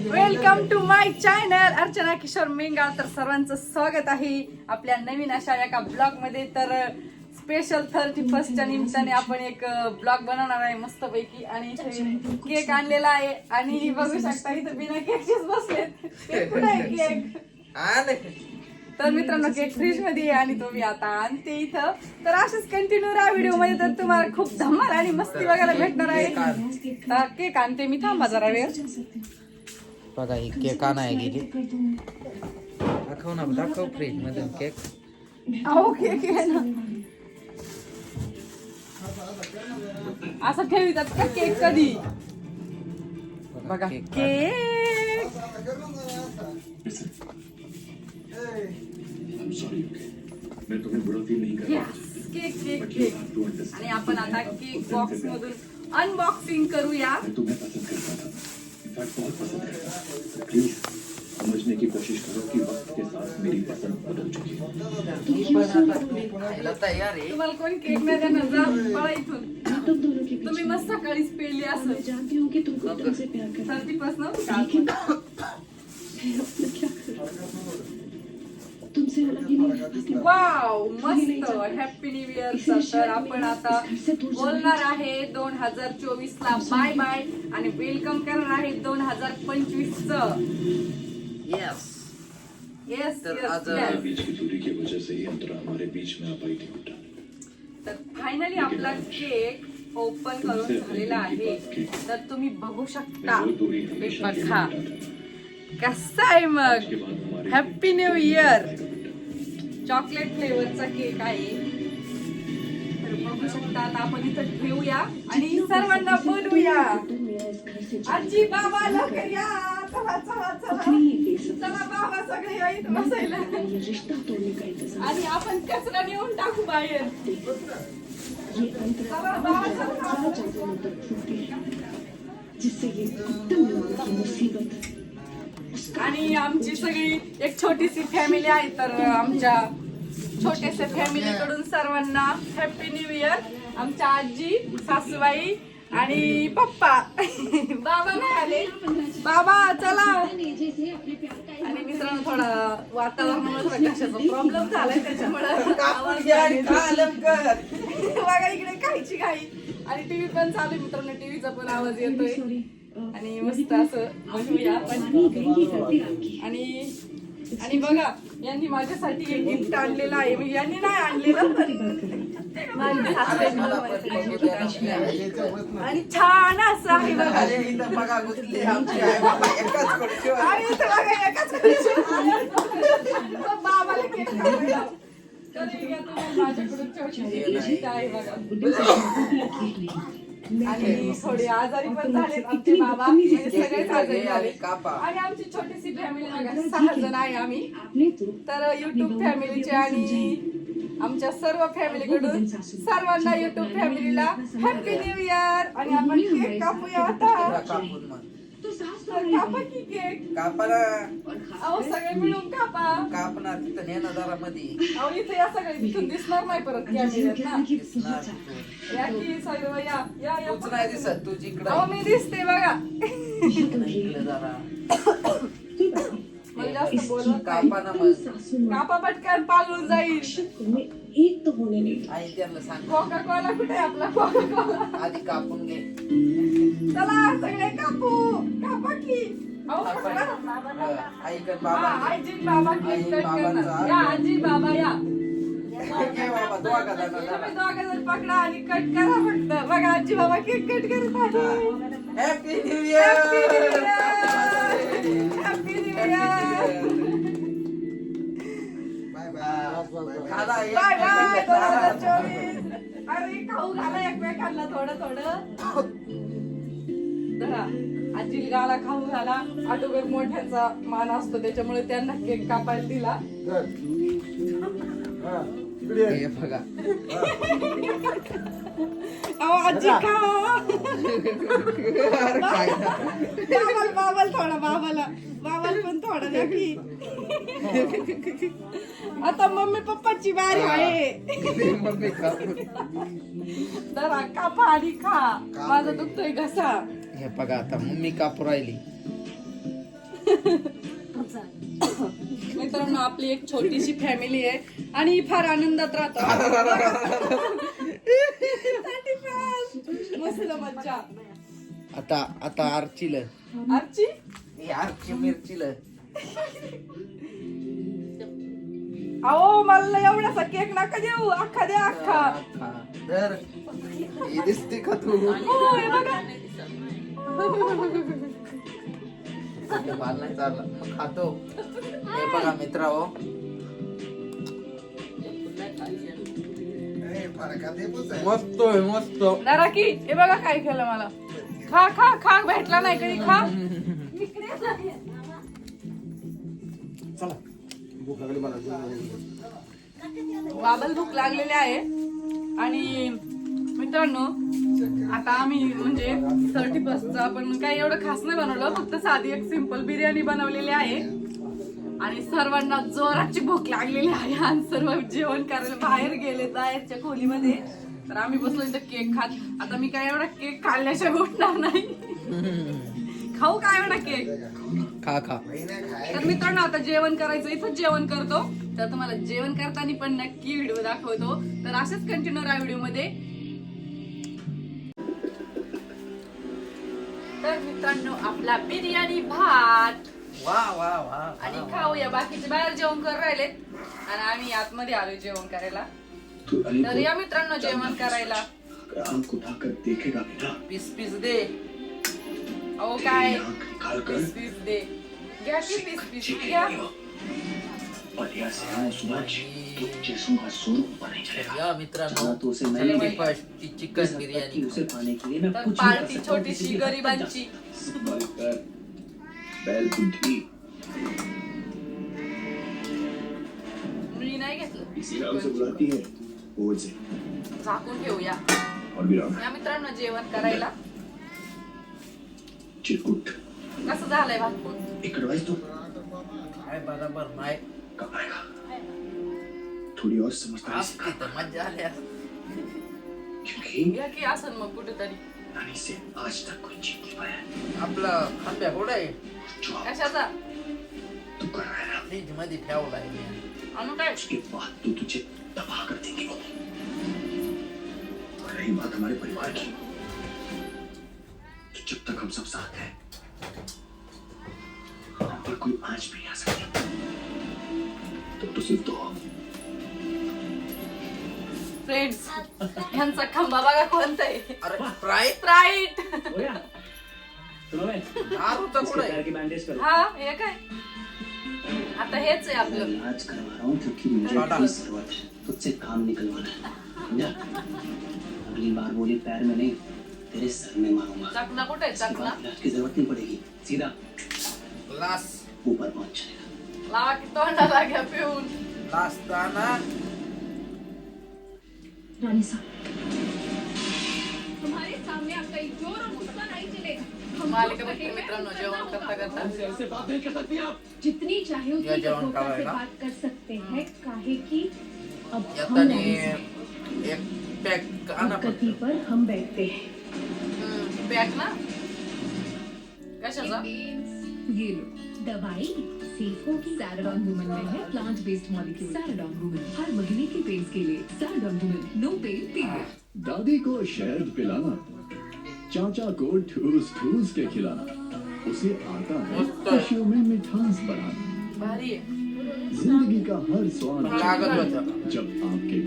Welcome to my channel Archana Kishor Mengal तर सर्वांचं स्वागत आहे आपल्या नवीन अशा एका ब्लॉगमध्ये. तर स्पेशल थर्टी फर्स्टच्या निमित्ताने आपण एक ब्लॉग बनवणार आहे मस्तपैकी. आणि इथे केक आणलेला आहे. आणि बघू शकता इथं बिना केकचेच बसलेत. केक तर मित्रांनो केक फ्रीजमध्ये आणि तो मी आता आणते इथं. तर असेच कंटिन्यू राहा व्हिडिओमध्ये तर तुम्हाला खूप धमाल आणि मस्ती बघायला भेटणार आहे. केक आणते मी. थांबा जरा वेळ. बघा ही केक आणाय गेली. दाखव ना दाखव फ्रीज मध्ये केक. अहो केक आहे ना. असं ठेवितात का केक कधी? बघा केक केक. मैं तुम्हें बुरा फील नहीं कर केक केक केक. आणि आपण आता केक बॉक्स मधून अनबॉक्सिंग करूया. करता पसंद प्लीज समझने की कोशिश करो कि वक्त के साथ मेरी पसंद बदल चुकी है तुम्ही मस्त सकाळीच पेली असं जानती हूँ कि तुम गौतम से प्यार करते. लेकिन मैं अब मैं क्या करूँ तुमसे अलग ही नहीं रह सकती वाव मस्त हॅपी न्यू इयर तर आपण आता बोलणार आहे दोन हजार चोवीस ला बाय बाय आणि वेलकम करणार आहे दोन हजार पंचवीस च येस येस तर आज- येस बीच की दूरी की वजह से अंतरा हमारे बीच में आ पाई थी बेटा तर फायनली आपला केक ओपन करून झालेला आहे. तर तुम्ही बघू शकता. बघा कसा आहे मग? हॅपी न्यू इयर चॉकलेट फ्लेवरचा केक आहे. तर बघू शकता आता आपण इथं ठेवूया आणि सर्वांना बोलूया आजी बाबा लवकर या चला चला चला. चला बाबा सगळे या इथं बसायला. आणि आपण कचरा नेऊन टाकू बाहेर. ये जिससे ये उत्तम की मुसीबत आणि आमची सगळी एक छोटीशी फॅमिली आहे तर आमच्या छोट्याशा फॅमिली कडून सर्वांना हॅपी न्यू इयर आमच्या आजी सासूबाई आणि पप्पा. बाबा नाही आले बाबा चला. आणि मित्रांनो थोडा वातावरणामुळे कशाचा प्रॉब्लेम झालाय त्याच्यामुळे आवाज बघा इकडे काहीची काही आणि टीव्ही पण चालू मित्रांनो टीव्हीचा पण आवाज येतोय. आणि मस्त असं आपण. आपकी आणि आणि बघा यांनी माझ्यासाठी एक गिफ्ट आणलेलं आहे. म्हणजे यांनी नाही आणलेलं. आणि छान असं आहे बघा. बाबा बाबाला माझ्याकडून आहे बघा. आणि थोडे आजारी पण झाले आमचे बाबा. म्हणजे सगळेच आजारी झाले कापा. आणि आमची छोटीशी फॅमिली सहा जण आहे आम्ही. तर युट्यूब फॅमिलीचे आणि आमच्या सर्व फॅमिलीकडून सर्वांना युट्यूब फॅमिलीला हॅपी न्यू इयर आणि आपण केक कापूया आता. कापा की केक. कापा ना अहो सगळे मिळून कापा. कापणार तिथं जरा मध्ये अहो इथे या सगळे तिथून दिसणार नाही परत कॅमेऱ्यात ना. दिसणार. या की सर्व या या या. तूच नाही दिसत तू जिकडं अहो मी दिसते बघा. इकडं जरा. मला जास्त बोलत नाही. कापा ना मग. कापा पटकन पालून जाईल. एक तो होने नहीं. आई त्यांना सांग. कोका कोला कुठे आहे आपला? कोका कोला आधी कापून घे. चला सगळे कापू. कापा की. अहो कसं करा? आईकडे हा, बाबा. आजी बाबा आई, कट बाबांचा करणार या आजी बाबा या. घे बाबा दोघा जणांना तुम्ही जरा. दोघं जण पकडा आणि कट करा फक्त बघा आजी बाबा केक कट करत आहे happy new happy new year year happy new bye bye दोन हजार. चोवीस. अरे खाऊ घाला एकमेकांना थोडं थोडं. धरा. आजी गाला खाऊ घाला. आटोबर मोठ्यांचा मान असतो त्याच्यामुळे त्यांना केक कापायला दिला. हे बघा. अहो आजी खा अरे काय बाबाला बाबाला थोडा बाबाला की. आता मम्मी पप्पाची बारी आहे. जरा कापा आणि खा. माझा दुखतोय घसा. हे बघा आता मम्मी कापू राहिली? मित्रांनो आपली एक छोटीशी फॅमिली आहे आणि ही फार आनंदात राहतो 31st. मस्त मज्जा. आता आता आरचील. आजची आरची मिरचील. अहो मला एवढासा केक नका देऊ. अख्खा द्या अख्खा. तर ही दिसते का तू? हो हे बघा मला नाही चाललं मग खातो. हे बघा मित्र हो. मस्त आहे मस्त. जरा की हे बघा काय केलं मला. खा खा खा भेटला नाही कधी खा. बाबल भूक लागलेली आहे. आणि मित्रांनो आता आम्ही म्हणजे थर्टी फर्स्टचा आपण काही एवढं खास नाही बनवलं फक्त साधी एक सिंपल बिर्याणी बनवलेली आहे. आणि सर्वांना जोराची भूक लागलेली आहे आणि सर्व जेवण करायला बाहेर गेले बाहेरच्या खोलीमध्ये. तर आम्ही बसलो इथं केक खात. आता मी काय एवढा केक खाल्ल्याशिवाय उठणार नाही. खाऊ काय एवढा केक? खा खा. तर मित्रांनो आता जेवण करायचं इथंच जेवण करतो. तर तुम्हाला जेवण करताना पण नक्की व्हिडिओ दाखवतो. तर असेच कंटिन्यू राहा व्हिडिओमध्ये तर मित्रांनो आपला बिर्याणी भात. वा वा वा. आणि खाऊया. बाकीचे बाहेर जेवण करून राहिलेत आणि आम्ही आतमध्ये आलोय जेवण करायला. तर या मित्रांनो जेवण करायला. पीस पीस दे. अहो काय? तेरी आंख निकाल कर पीस पीस दे. घ्या की घ्या. है या मित्रांनो तो उसे मैं थर्टी नहीं चिकन बिर्याणी तर पार्टी छोटीशी गरिबांची. मी घेतलं. इसी नाम से बुलाती है बोझ। से झाकून ठेवूया. या मित्रांनो जेवण करायला. चिरकुट कसं झालंय एक एडवाइस तो. काय बरोबर नाही आएगा थोड़ी और असती तर मजा आली असती. क्योंकि या की असन मग कुठेतरी. नानी से आज तक कोई जीत नहीं पाया आपलं खांब्या कुठं आहे? जो कशाचा? तू कर रहा है ना. फ्रीजमध्ये ठेवलाय मी. आणू काय? उसके बाद तो तुझे तबाह कर देंगे. और रही बात हमारे परिवार की. जब तक हम सब साथ हैं। हम पर कोई आंच भी आ सकती। तब तो सिर्फ तो हम फ्रेंड्स यांचा खंबा बघा कोणता आहे अरे फ्राय स्प्राईट दारूचा कुठं आहे हा हे? काय? आता हेच आहे आपलं. इलाज करवा रहा हूँ क्योंकि मुझे। तेरी जरूरत है तुझसे काम निकलवाना है समझा? अगली बार बोली पैर में नहीं तेरे सर में मारूँगा चकना इसके चकना की ज़रूरत नहीं पड़ेगी सीधा लास ऊपर पहुँच जाएगा लावा की तोंडाला घ्या पिऊन लासताना रानी साहब हमारे सामने आपका एक ज़ोर और गुस्सा नहीं चलेगा हम मालिका बघते मित्रांनो जेवण करता करता ऐसे बात नहीं कर सकती आप जितनी चाहे उतनी कठोरता से बात कर सकते हैं काहे की अब हम नहीं हैं। एक पॅक फक्त. पर हम बैठते हैं पॅक ना कशाचा ये लो दवाई सेफों की सैराडॉन वुमन में है plant based molecule Saridon woman हर महीने के पेन के लिए। Saridon woman no pain period दादी को शहद पिलाना चाचा को ठूस ठूस के खिलाना उसे आता है खुशियों में मिठास बढ़ाना ज़िंदगी का हर स्वाद लागत जब आपके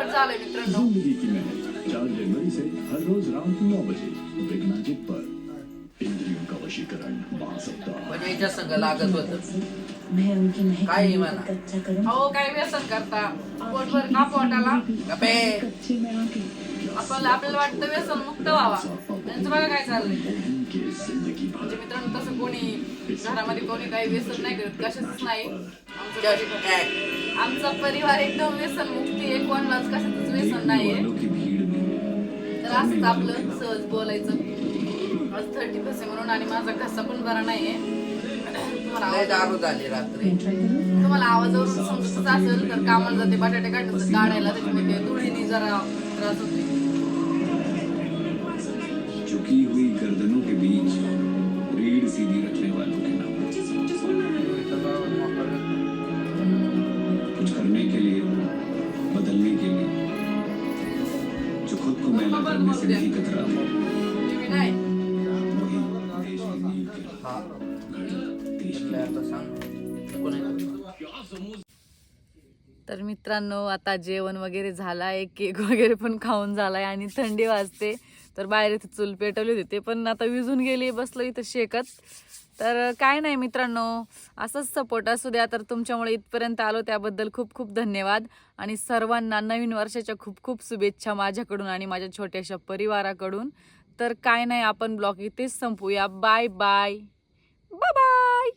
तिखट झालंय मित्रांनो. जिंदगी की महक चार जनवरी से हर रोज रात नौ बजे बिग मैजिक पर। इंद्रियों का वशीकरण बासप्ताह पण याच्या संग लागत होत. मैं उनकी महक काय म्हणा? कच्चा करूं? अहो काय व्यसन करता? पोटभर का पोटाला. आपल्याला आपल्याला वाटतं व्यसन मुक्त व्हावा. त्यांचं बघा काय चाललंय. म्हणजे मित्रांनो तसं कोणी घरामध्ये कोणी काही व्यसन नाही करत. कशाच नाही. आमचं परिवार- एकदम व्यसन मुक्ती आहे. कोणालाच कशाच व्यसन नाहीये. तर असंच आपलं सहज बोलायचं. आज थर्टी पर्सेंट म्हणून आणि माझा घसा पण बरा नाहीये. तुम्हाला आवाज तुम्हाला आवाजावरून समजतच असेल तर कामाला जाते बटाटे काढण्याचं काढायला त्याच्यामध्ये धुळीने जरा त्रास होते झुकी हुई गर्दनों के बीच रीढ़ सीधी रखने वालों के नाम। कुछ करने के लिए बदलने के लिए। जो खुद को मेला करने से नहीं कतरा वही तर मित्रांनो आता जेवण वगैरे झालं आहे केक वगैरे पण खाऊन झाला आहे आणि थंडी वाजते. तर बाहेर इथे चूल पेटवली होती. ते पण आता विजून गेली बसलो इथं शेकत. तर काय नाही मित्रांनो असंच सपोर्ट असू द्या. तर तुमच्यामुळे इथपर्यंत आलो त्याबद्दल खूप खूप धन्यवाद. आणि सर्वांना नवीन वर्षाच्या खूप खूप शुभेच्छा माझ्याकडून आणि माझ्या छोट्याशा परिवाराकडून. तर काय नाही आपण ब्लॉग इथेच संपूया. Bye bye. Bye bye.